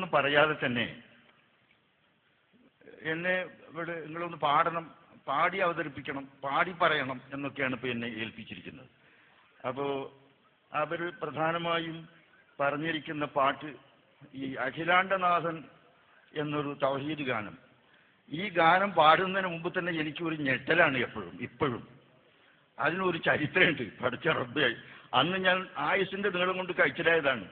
നിങ്ങളോടൊന്നും പറയാതെ തന്നെ എന്നെ ഇവിടെ നിങ്ങളൊന്ന് പാടണം പാടി അവതരിപ്പിക്കണം പാടി പറയണം എന്നൊക്കെയാണ് ഇപ്പൊ എന്നെ ഏൽപ്പിച്ചിരിക്കുന്നത്. അപ്പോൾ അവർ പ്രധാനമായും പറഞ്ഞിരിക്കുന്ന പാട്ട് ഈ അഖിലാണ്ടനാഥൻ എന്നൊരു തൗഹീദ് ഗാനം. ഈ ഗാനം പാടുന്നതിന് മുമ്പ് തന്നെ എനിക്കൊരു ഞെട്ടലാണ് എപ്പോഴും ഇപ്പോഴും. അതിനൊരു ചരിത്രമുണ്ട് പഠിച്ച റബ്ബായി അന്ന് ഞാൻ ആയുസിന്റെ നീളം കൊണ്ട് കഴിച്ചിലായതാണ്.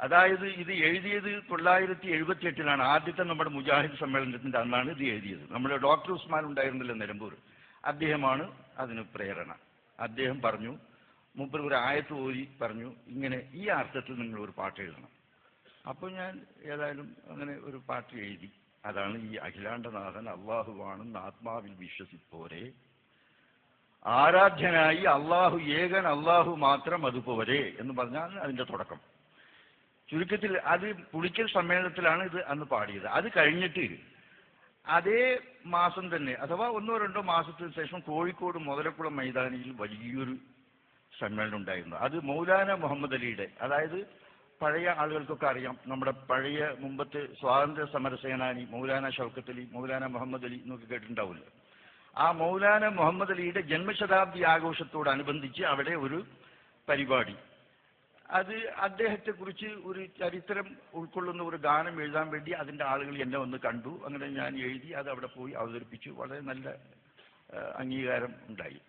അതായത് ഇത് എഴുതിയത് തൊള്ളായിരത്തി എഴുപത്തി എട്ടിലാണ് ആദ്യത്തെ നമ്മുടെ മുജാഹിദ് സമ്മേളനത്തിന്റെ അന്നാണ് ഇത് എഴുതിയത്. നമ്മുടെ ഡോക്ടർ ഉസ്മാൻ ഉണ്ടായിരുന്നില്ല നിലമ്പൂർ? അദ്ദേഹമാണ് അതിന് പ്രേരണ. അദ്ദേഹം പറഞ്ഞു മുമ്പിൽ ഒരു ആയത്ത് ഓരി പറഞ്ഞു ഇങ്ങനെ ഈ അർത്ഥത്തിൽ നിങ്ങൾ ഒരു പാട്ട് എഴുതണം. അപ്പോൾ ഞാൻ ഏതായാലും അങ്ങനെ ഒരു പാട്ട് എഴുതി. അതാണ് ഈ അഖിലാണ്ടനാഥൻ അള്ളാഹുവാണെന്ന് ആത്മാവിൽ വിശ്വസിപ്പോരെ. ആരാധ്യനായി അള്ളാഹു ഏകൻ അള്ളാഹു മാത്രം അതുപോരെ എന്ന് പറഞ്ഞാൽ അതിന്റെ തുടക്കം. ചുരുക്കത്തിൽ അത് പുളിക്കൽ സമ്മേളനത്തിലാണ് ഇത് അന്ന് പാടിയത്. അത് കഴിഞ്ഞിട്ട് അതേ മാസം തന്നെ അഥവാ ഒന്നോ രണ്ടോ മാസത്തിന് ശേഷം കോഴിക്കോട് മുതലക്കുളം മൈതാനിയിൽ വലിയൊരു സമ്മേളനം ഉണ്ടായിരുന്നു. അത് മൗലാന മുഹമ്മദ് അലിയുടെ അതായത് പഴയ ആളുകൾക്കൊക്കെ അറിയാം നമ്മുടെ പഴയ മുമ്പത്തെ സ്വാതന്ത്ര്യ സമര സേനാനി മൗലാന ഷൗക്കത്ത് അലി മൗലാന മുഹമ്മദ് അലി എന്നൊക്കെ കേട്ടിട്ടുണ്ടാവില്ല? ആ മൗലാന മുഹമ്മദ് അലിയുടെ ജന്മശതാബ്ദി ആഘോഷത്തോടനുബന്ധിച്ച് അവിടെ ഒരു പരിപാടി അത് അദ്ദേഹത്തെക്കുറിച്ച് ഒരു ചരിത്രം ഉൾക്കൊള്ളുന്ന ഒരു ഗാനം എഴുതാൻ വേണ്ടി അതിന്റെ ആളുകൾ എന്നെ വന്ന് കണ്ടു. അങ്ങനെ ഞാൻ എഴുതി അത് അവിടെ പോയി അവതരിപ്പിച്ചു. വളരെ നല്ല അംഗീകാരം ഉണ്ടായി.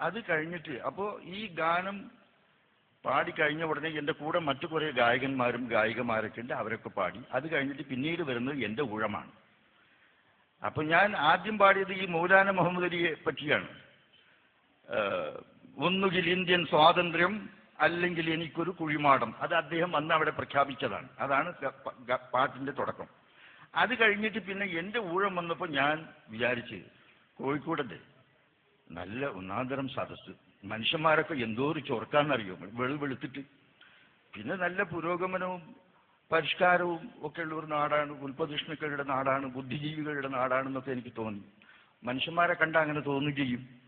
അത് കഴിഞ്ഞിട്ട് അപ്പോൾ ഈ ഗാനം പാടി കഴിഞ്ഞ ഉടനെ എന്റെ കൂടെ മറ്റു കുറേ ഗായകന്മാരും ഗായികമാരൊക്കെ ഉണ്ട് അവരൊക്കെ പാടി. അത് കഴിഞ്ഞിട്ട് പിന്നീട് വരുന്നത് എന്റെ ഊഴമാണ്. അപ്പൊ ഞാൻ ആദ്യം പാടിയത് ഈ മൗലാന മുഹമ്മദ് അലിയെ പറ്റിയാണ് ഒന്നുകിൽ ഇന്ത്യൻ സ്വാതന്ത്ര്യം അല്ലെങ്കിൽ എനിക്കൊരു കുഴിമാടം. അത് അദ്ദേഹം അന്ന് അവിടെ പ്രഖ്യാപിച്ചതാണ്. അതാണ് പാട്ടിന്റെ തുടക്കം. അത് കഴിഞ്ഞിട്ട് പിന്നെ എന്റെ ഊഴം വന്നപ്പോൾ ഞാൻ വിചാരിച്ച് കോഴിക്കോടത്തെ നല്ല ഒന്നാന്തരം സദസ്സ്. മനുഷ്യന്മാരൊക്കെ എന്തോ ഒരു ചൊറക്കാന്നറിയോ വെളു വെളുത്തിട്ട് പിന്നെ നല്ല പുരോഗമനവും പരിഷ്കാരവും ഒക്കെ ഉള്ള ഒരു നാടാണ്. ഉൽപ്പതിഷ്ണുക്കളുടെ നാടാണ്. ബുദ്ധിജീവികളുടെ നാടാണെന്നൊക്കെ എനിക്ക് തോന്നി. മനുഷ്യന്മാരെ കണ്ട അങ്ങനെ തോന്നുകയും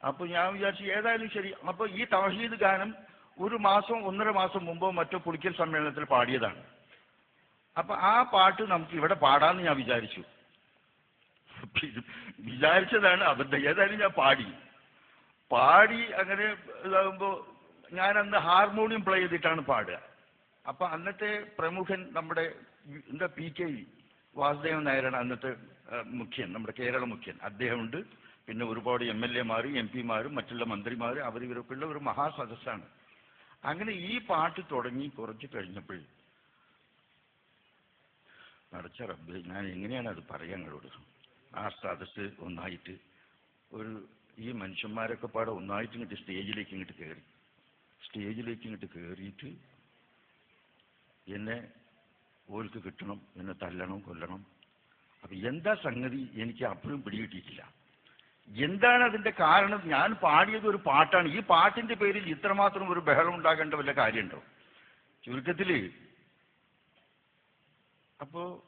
ചെയ്യും അപ്പൊ ഞാൻ വിചാരിച്ചു ഏതായാലും ശരി. അപ്പൊ ഈ തൗഹീദ് ഗാനം ഒരു മാസം ഒന്നര മാസം മുമ്പോ മറ്റോ പുളിക്കൽ സമ്മേളനത്തിൽ പാടിയതാണ്. അപ്പൊ ആ പാട്ട് നമുക്ക് ഇവിടെ പാടാന്ന് ഞാൻ വിചാരിച്ചു. വിചാരിച്ചതാണ് അബദ്ധം ഏതായാലും ഞാൻ പാടി. പാടി അങ്ങനെ ഇതാകുമ്പോ ഞാൻ അന്ന് ഹാർമോണിയം പ്ലേ ചെയ്തിട്ടാണ് പാടുക. അപ്പൊ അന്നത്തെ പ്രമുഖൻ നമ്മുടെ എന്താ പി കെ വാസുദേവൻ നായരാണ് അന്നത്തെ മുഖ്യൻ നമ്മുടെ കേരള മുഖ്യൻ. അദ്ദേഹമുണ്ട്. പിന്നെ ഒരുപാട് എം എൽ എമാരും എം പിമാരും മറ്റുള്ള മന്ത്രിമാരും അവർ ഇവരൊക്കെ ഒരു മഹാസദസ്സാണ്. അങ്ങനെ ഈ പാട്ട് തുടങ്ങി കുറച്ച് കഴിഞ്ഞപ്പോൾ നടച്ച റബ്ബ് ഞാൻ എങ്ങനെയാണ് അത് പറയാൻ നിങ്ങളോട്? ആ സദസ്സ് ഒന്നായിട്ട് ഒരു ഈ മനുഷ്യന്മാരൊക്കെ പാടെ ഒന്നായിട്ട് ഇങ്ങോട്ട് സ്റ്റേജിലേക്ക് ഇങ്ങോട്ട് കയറി സ്റ്റേജിലേക്ക് ഇങ്ങോട്ട് കയറിയിട്ട് എന്നെ ഓൽക്ക് കിട്ടണം എന്നെ തല്ലണം കൊല്ലണം. അപ്പൊ എന്താ സംഗതി എനിക്ക് അപ്പോഴും പിടികിട്ടിയിട്ടില്ല. എന്താണ് അതിന്റെ കാരണം? ഞാൻ പാടിയത് ഒരു പാട്ടാണ്. ഈ പാട്ടിന്റെ പേരിൽ ഇത്രമാത്രം ഒരു ബഹളം ഉണ്ടാകേണ്ട വല്ല കാര്യമുണ്ടോ? ചുരുക്കത്തിൽ അപ്പോ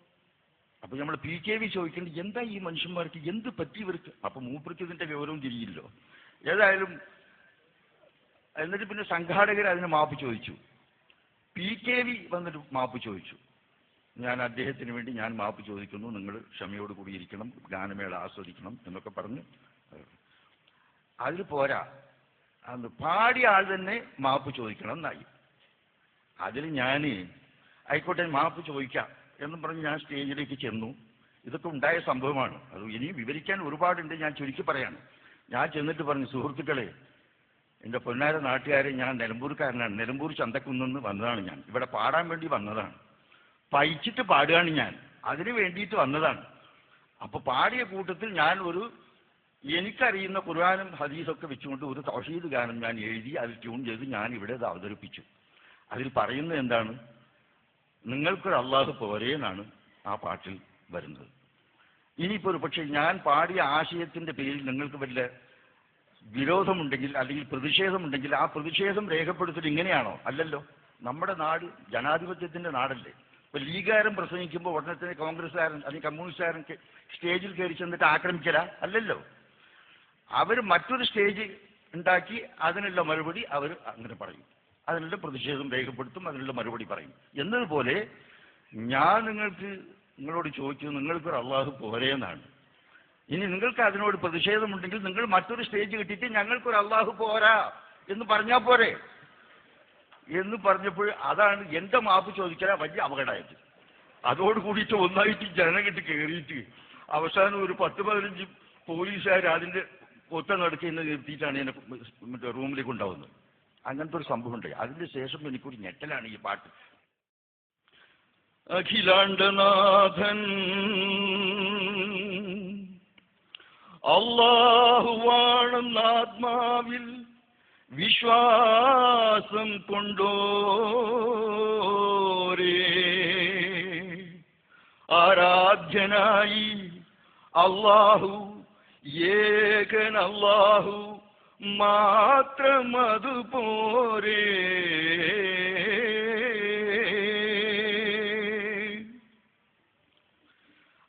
അപ്പൊ നമ്മൾ പി കെ വി ചോദിക്കേണ്ടത് എന്താ ഈ മനുഷ്യന്മാർക്ക്? എന്ത് പറ്റി ഇവർക്ക്? അപ്പൊ മൂപ്പർക്ക് ഇതിന്റെ വിവരവും തിരിയില്ലോ ഏതായാലും എന്നിട്ട് പിന്നെ സംഘാടകർ അതിന് മാപ്പ് ചോദിച്ചു. പി കെ വി വന്നിട്ട് മാപ്പ് ചോദിച്ചു. ഞാൻ അദ്ദേഹത്തിന് വേണ്ടി ഞാൻ മാപ്പ് ചോദിക്കുന്നു. നിങ്ങൾ ക്ഷമയോട് കൂടിയിരിക്കണം ഗാനമേള ആസ്വദിക്കണം എന്നൊക്കെ പറഞ്ഞ് അതിൽ പോരാ. അന്ന് പാടിയ ആൾ തന്നെ മാപ്പ് ചോദിക്കണം എന്നായി. അതിൽ ഞാൻ ആയിക്കോട്ടെ മാപ്പ് ചോദിക്കാം എന്നും പറഞ്ഞ് ഞാൻ സ്റ്റേജിലേക്ക് ചെന്നു. ഇതൊക്കെ ഉണ്ടായ സംഭവമാണ്. അത് ഇനി വിവരിക്കാൻ ഒരുപാടുണ്ട് ഞാൻ ചുരുക്കി പറയാണ്. ഞാൻ ചെന്നിട്ട് പറഞ്ഞു സുഹൃത്തുക്കളെ എന്റെ പൊന്നാര നാട്ടുകാരെ ഞാൻ നിലമ്പൂർക്കാരനാണ്. നിലമ്പൂർ ചന്തക്കുന്നെന്ന് വന്നതാണ് ഞാൻ. ഇവിടെ പാടാൻ വേണ്ടി വന്നതാണ്. പയിച്ചിട്ട് പാടുകയാണ് ഞാൻ. അതിന് വേണ്ടിയിട്ട് വന്നതാണ്. അപ്പോൾ പാടിയ കൂട്ടത്തിൽ ഞാൻ ഒരു എനിക്കറിയുന്ന ഖുർആാനും ഹദീസൊക്കെ വെച്ചുകൊണ്ട് ഒരു തൗഷീദ് ഗാനം ഞാൻ എഴുതി അതിൽ ട്യൂൺ ചെയ്ത് ഞാൻ ഇവിടെ അത് അവതരിപ്പിച്ചു. അതിൽ പറയുന്നത് എന്താണ്? നിങ്ങൾക്കൊരു അള്ളാഹു പോരേന്നാണ് ആ പാട്ടിൽ വരുന്നത്. ഇനിയിപ്പോൾ ഒരു പക്ഷേ ഞാൻ പാടിയ ആശയത്തിന്റെ പേരിൽ നിങ്ങൾക്ക് വല്ല വിരോധമുണ്ടെങ്കിൽ അല്ലെങ്കിൽ പ്രതിഷേധമുണ്ടെങ്കിൽ ആ പ്രതിഷേധം രേഖപ്പെടുത്തൽ ഇങ്ങനെയാണോ? അല്ലല്ലോ. നമ്മുടെ നാട് ജനാധിപത്യത്തിന്റെ നാടല്ലേ. ഇപ്പൊ ലീഗുകാരൻ പ്രസംഗിക്കുമ്പോൾ ഉടനെ തന്നെ കോൺഗ്രസ്സുകാരൻ അല്ലെങ്കിൽ കമ്മ്യൂണിസ്റ്റുകാരൻ സ്റ്റേജിൽ കയറി ചെന്നിട്ട് ആക്രമിക്കല? അല്ലല്ലോ. അവർ മറ്റൊരു സ്റ്റേജ് ഉണ്ടാക്കി അതിനുള്ള മറുപടി അവർ അങ്ങനെ പറയും. അതിനുള്ള പ്രതിഷേധം രേഖപ്പെടുത്തും അതിനുള്ള മറുപടി പറയും. എന്നതുപോലെ ഞാൻ നിങ്ങൾക്ക് നിങ്ങളോട് ചോദിച്ചു നിങ്ങൾക്കൊരു അള്ളാഹു പോരേന്നാണ് ഇനി നിങ്ങൾക്ക് അതിനോട് പ്രതിഷേധമുണ്ടെങ്കിൽ നിങ്ങൾ മറ്റൊരു സ്റ്റേജ് കിട്ടിയിട്ട് ഞങ്ങൾക്കൊരു അള്ളാഹു പോരാ എന്ന് പറഞ്ഞാൽ പോരെ. എന്ന് പറഞ്ഞപ്പോൾ അതാണ് എന്റെ മാപ്പ് ചോദിക്കാൻ വലിയ അപകടമായത്. അതോട് കൂടിയിട്ട് ഒന്നായിട്ട് കിട്ടി കയറിയിട്ട് അവസാനം ഒരു പത്ത് പതിനഞ്ച് പോലീസുകാർ അതിന്റെ ഒത്ത ഇന്ന് നിർത്തിയിട്ടാണ് എന്നെ മറ്റേ റൂമിലേക്ക് ഉണ്ടാവുന്നത്. അങ്ങനത്തെ ഒരു സംഭവം ഉണ്ട്. അതിന്റെ ശേഷം എനിക്കൊരു ഞെട്ടലാണ് ഈ പാട്ട്. അഖിലാണ്ടനാഥൻ അള്ളാഹുവാണെന്ന ആത്മാവിൽ വിശ്വാസം കൊണ്ടോരേ. ആരാധ്യനായി അള്ളാഹു ഏകൻ മാത്രമതു മാത്രം അതുപോരേ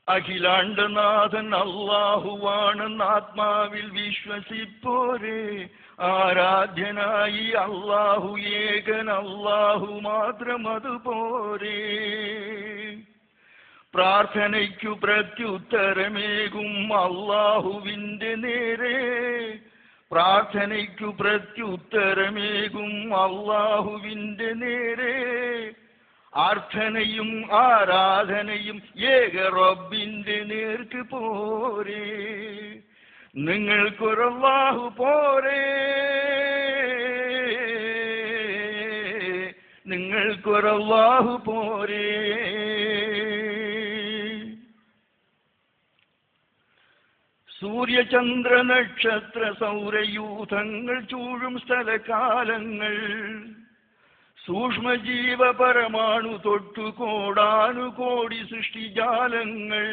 അഖിലാണ്ടനാഥൻ അള്ളാഹുവാണെന്ന് ആത്മാവിൽ വിശ്വസിപ്പോരേ. ആരാധ്യനായി അള്ളാഹു ഏകൻ അള്ളാഹു മാത്രം അതുപോരേ പ്രാർത്ഥനയ്ക്കു പ്രത്യുത്തരമേകും അള്ളാഹുവിന്റെ നേരെ. പ്രാർത്ഥനയ്ക്കു പ്രത്യുത്തരമേകും അള്ളാഹുവിന്റെ നേരെ. ആർത്ഥനയും ആരാധനയും ഏക റബ്ബിന്റെ നേർക്ക് പോരെ. നിങ്ങൾക്കൊരള്ളാഹു പോരെ. നിങ്ങൾക്കൊരള്ളാഹു പോരേ. സൂര്യചന്ദ്ര നക്ഷത്ര സൗരയൂഥങ്ങൾ ചൂഴും സ്ഥലകാലങ്ങൾ. സൂക്ഷ്മജീവ പരമാണു തൊട്ടു കോടാനുകോടി സൃഷ്ടിജാലങ്ങൾ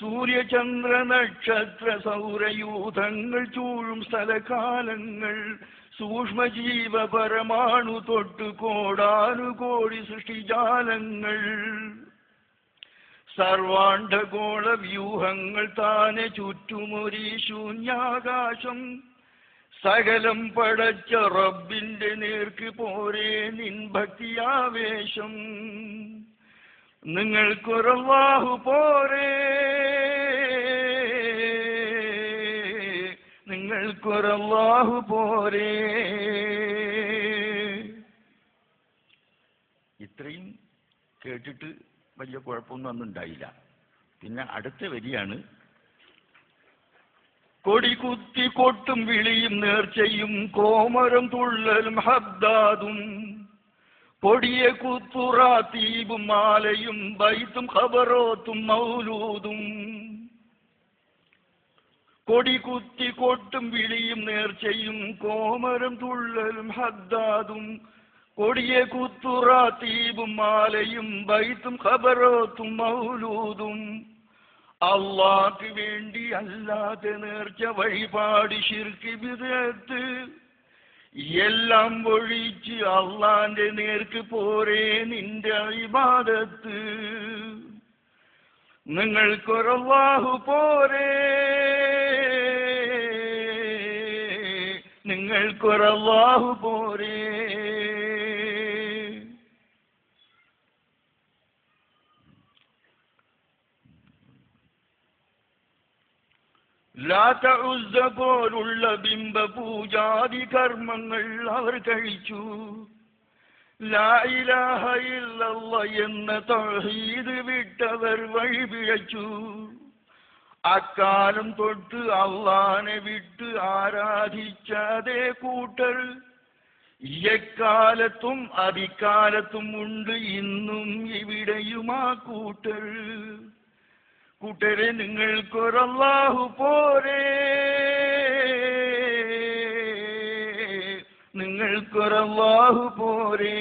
സൂര്യചന്ദ്ര നക്ഷത്ര സൗരയൂഥങ്ങൾ ചൂഴും സ്ഥലകാലങ്ങൾ. സൂക്ഷ്മജീവ പരമാണു തൊട്ടു കോടാനുകോടി സൃഷ്ടിജാലങ്ങൾ സർവാണ്ഡഗോള വ്യൂഹങ്ങൾ താനെ ചുറ്റുമൊരി ശൂന്യാകാശം. സകലം പടച്ച റബ്ബിന്റെ നേർക്ക് പോരേ നിൻ ഭക്തിയാവേശം. നിങ്ങൾക്കൊരവാഹു പോരേ. നിങ്ങൾക്കൊരവാഹു പോരേ. ഇത്രയും കേട്ടിട്ട് വലിയ കുഴപ്പമൊന്നും അന്ന് ഉണ്ടായില്ല. പിന്നെ അടുത്ത വരിയാണ് കൊടി കുത്തി കൊട്ടും വിളിയും നേർച്ചയും കോമരം തുള്ളലും ഹബ്ദാദും കൊടിയെ തീപും മാലയും ബൈത്തും ഖബറോത്തും മൗലൂദും. കൊടി കുത്തി കൊട്ടും വിളിയും നേർച്ചയും കോമരം തുള്ളലും ഹദ്ദാദും കൊടിയെ തീപും മാലയും ബൈത്തും ഖബറോത്തും മൗലൂദും. അള്ളാക്ക് വേണ്ടി അല്ലാതെ നേർച്ച വഴിപാട് ശിർക്ക് വിദേത്ത് എല്ലാം ഒഴിച്ച് അള്ളാന്റെ നേർക്ക് പോരേ നിന്റെ ഇബാദത്ത്. നിങ്ങൾക്കൊരവാഹു പോരേ. നിങ്ങൾക്കൊരവാഹു പോരേ. ലാത്ത പോലുള്ള ബിംബ പൂജാതി കർമ്മങ്ങൾ അവർ കഴിച്ചു. ലാ ഇലാഹ ഇല്ലല്ല എന്ന തഹീദ് വിട്ടവർ വഴിപിഴച്ചു അക്കാലം തൊട്ട് അള്ളാനെ വിട്ട് ആരാധിച്ചതേ കൂട്ടർ. എക്കാലത്തും അതിക്കാലത്തും ഉണ്ട് ഇന്നും ഇവിടെയും ആ കൂട്ടർ. കൂട്ടരെ നിങ്ങൾക്കൊരല്ലാഹു പോരേ. നിങ്ങൾക്കൊരല്ലാഹു പോരേ.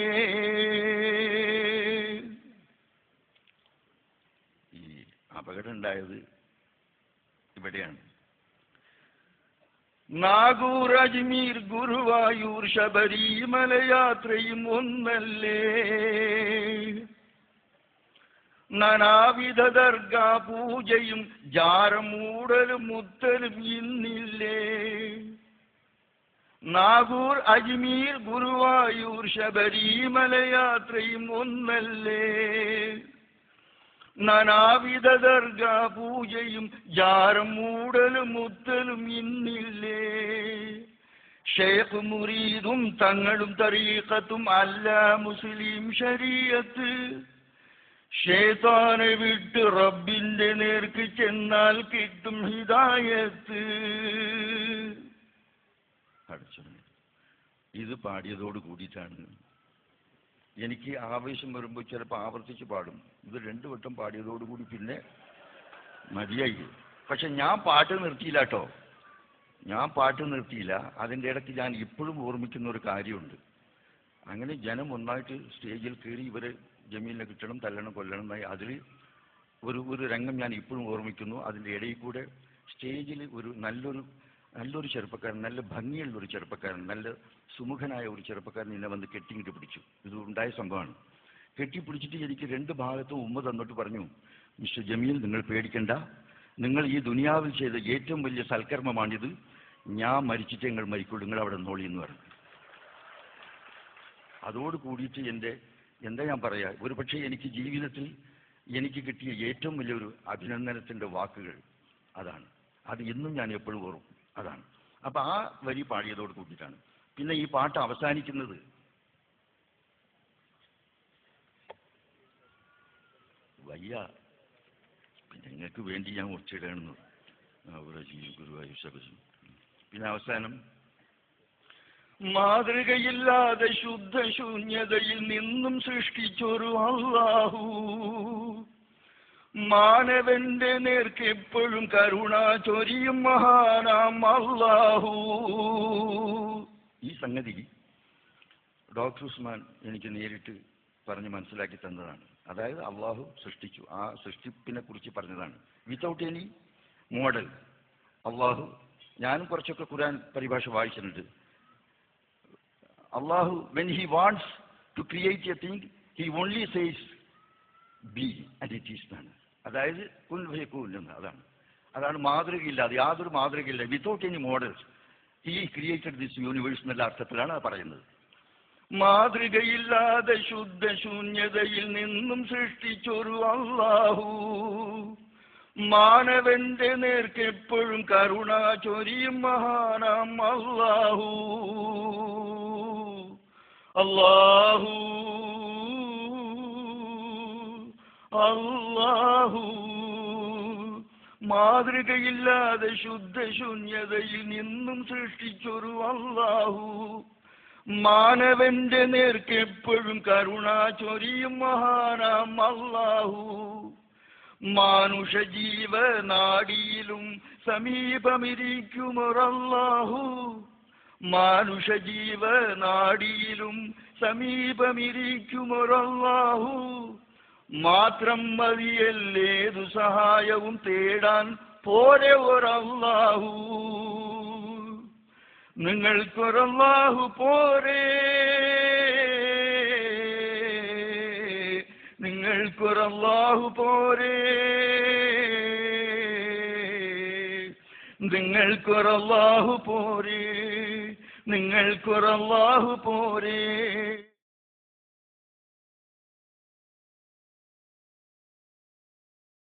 ഈ അപകടം ഉണ്ടായത് ഇവിടെയാണ്. നാഗൂർ അജ്മീർ ഗുരുവായൂർ ശബരിമല യാത്രയും ഒന്നല്ലേ? നാനാവിധ ദർഗാ പൂജയും ജാരമൂടലും മുത്തലും ഇന്നില്ലേ? നാഗൂർ അജ്മീർ ഗുരുവായൂർ ശബരിമലയാത്രയും ഒന്നല്ലേ? നാനാവിധ ദർഗാ പൂജയും ജാരമൂടലും മുത്തലും ഇന്നില്ലേ? ഷേഖ് മുരീദും തങ്ങളും തറീഖത്തും അല്ല മുസ്ലിം ശരീഅത്ത് ഷേത്താനെ വിട്ട് റബ്ബിന്റെ നേർക്ക് ചെന്നാൽ കിട്ടും ഹിതായത്ത് ഇത് പാടിയതോട് കൂടിയിട്ടാണ്. എനിക്ക് ആവേശം വരുമ്പോൾ ചിലപ്പോൾ ആവർത്തിച്ച് പാടും. ഇത് രണ്ടു വട്ടം പാടിയതോടുകൂടി പിന്നെ മതിയായി. പക്ഷെ ഞാൻ പാട്ട് നിർത്തിയില്ല കേട്ടോ. ഞാൻ പാട്ട് നിർത്തിയില്ല. അതിന്റെ ഇടയ്ക്ക് ഞാൻ ഇപ്പോഴും ഓർമ്മിക്കുന്ന ഒരു കാര്യമുണ്ട്. അങ്ങനെ ജനം ഒന്നായിട്ട് സ്റ്റേജിൽ കയറി ഇവരെ ജമീലിനെ കിട്ടണം തല്ലണം കൊല്ലണം എന്നായി. അതിൽ ഒരു ഒരു രംഗം ഞാൻ ഇപ്പോഴും ഓർമ്മിക്കുന്നു. അതിന്റെ ഇടയിൽ കൂടെ സ്റ്റേജിൽ ഒരു നല്ലൊരു നല്ലൊരു ചെറുപ്പക്കാരൻ നല്ല ഭംഗിയുള്ള ഒരു ചെറുപ്പക്കാരൻ നല്ല സുമുഖനായ ഒരു ചെറുപ്പക്കാരൻ എന്നെ വന്ന് കെട്ടിങ്ങിട്ട് പിടിച്ചു. ഇത് ഉണ്ടായ സംഭവമാണ്. കെട്ടിപ്പിടിച്ചിട്ട് എനിക്ക് രണ്ട് ഭാഗത്തും ഉമ്മ തന്നിട്ട് പറഞ്ഞു മിസ്റ്റർ ജമീൽ നിങ്ങൾ പേടിക്കണ്ട. നിങ്ങൾ ഈ ദുനിയാവിൽ ചെയ്ത ഏറ്റവും വലിയ സൽക്കർമ്മമാണിത്. ഞാൻ മരിച്ചിട്ട് നിങ്ങൾ മരിക്കുള്ളൂ നിങ്ങൾ അവിടെ നോളി എന്ന് പറഞ്ഞു. അതോട് കൂടിയിട്ട് എന്റെ എന്താ ഞാൻ പറയാ? ഒരു പക്ഷേ എനിക്ക് ജീവിതത്തിൽ എനിക്ക് കിട്ടിയ ഏറ്റവും വലിയൊരു അഭിനന്ദനത്തിന്റെ വാക്കുകൾ അതാണ്. അത് ഇന്നും ഞാൻ എപ്പോഴും ഓർക്കും. അതാണ്. അപ്പൊ ആ വരി പാടിയതോട് കൂടിയിട്ടാണ് പിന്നെ ഈ പാട്ട് അവസാനിക്കുന്നത് വയ്യ. പിന്നെ നിങ്ങൾക്ക് വേണ്ടി ഞാൻ ഉച്ചയിടണമെന്ന് ഗുരുവായൂർ സഭ പിന്നെ അവസാനം മാതൃകയില്ലാതെ ശുദ്ധ ശൂന്യതയിൽ നിന്നും സൃഷ്ടിച്ചൊരു അള്ളാഹു മാനവന്റെ നേർക്കെപ്പോഴും കരുണ ചൊരിയും മഹാനാം അള്ളാഹു ഈ സംഗതി ഡോക്ടർ ഉസ്മാൻ എനിക്ക് നേരിട്ട് പറഞ്ഞ് മനസ്സിലാക്കി തന്നതാണ്. അതായത് അള്ളാഹു സൃഷ്ടിച്ചു. ആ സൃഷ്ടിപ്പിനെ കുറിച്ച് പറഞ്ഞതാണ്. വിത്തൗട്ട് എനി മോഡൽ അള്ളാഹു ഞാനും കുറച്ചൊക്കെ ഖുരാൻ പരിഭാഷ വായിച്ചിട്ടുണ്ട്. അള്ളാഹു when he wants to create a thing he only says be and it is എന്നാണ് അതായത് കുൽ ഭയക്കൂൽ അതാണ്. അതാണ് മാതൃകയില്ലാതെ യാതൊരു മാതൃകയില്ല. Without any models he created this universe എന്നുള്ള അർത്ഥത്തിലാണ് അത് പറയുന്നത്. മാതൃകയില്ലാതെ ശുദ്ധ ശൂന്യതയിൽ നിന്നും സൃഷ്ടിച്ചൊരു അള്ളാഹു മാനവന്റെ നേർക്കെപ്പോഴും കരുണ ചൊരിയും മഹാനാം അള്ളാഹു അള്ളാഹു അള്ളാഹു മാതൃകയില്ലാതെ ശുദ്ധ ശൂന്യതയിൽ നിന്നും സൃഷ്ടിച്ചൊരു അള്ളാഹു മാനവന്റെ നേർക്ക് എപ്പോഴും കരുണ ചൊരിയും മഹാനാം അള്ളാഹു മാനുഷ ജീവനാടിയിലും സമീപമിരിക്കുമൊരല്ലാഹു. മാനുഷ ജീവ നാടിയിലും സമീപമിരിക്കുമൊരല്ലാഹു. മാത്രം മതിയല്ലേതു സഹായവും തേടാൻ പോരെ ഒരല്ലാഹു. നിങ്ങൾക്കൊരല്ലാഹു പോരെ. നിങ്ങൾക്കൊരല്ലാഹു പോരെ. നിങ്ങൾക്കൊരല്ലാഹു പോരേ. നിങ്ങൾക്കൊരല്ലാഹു പോരേ.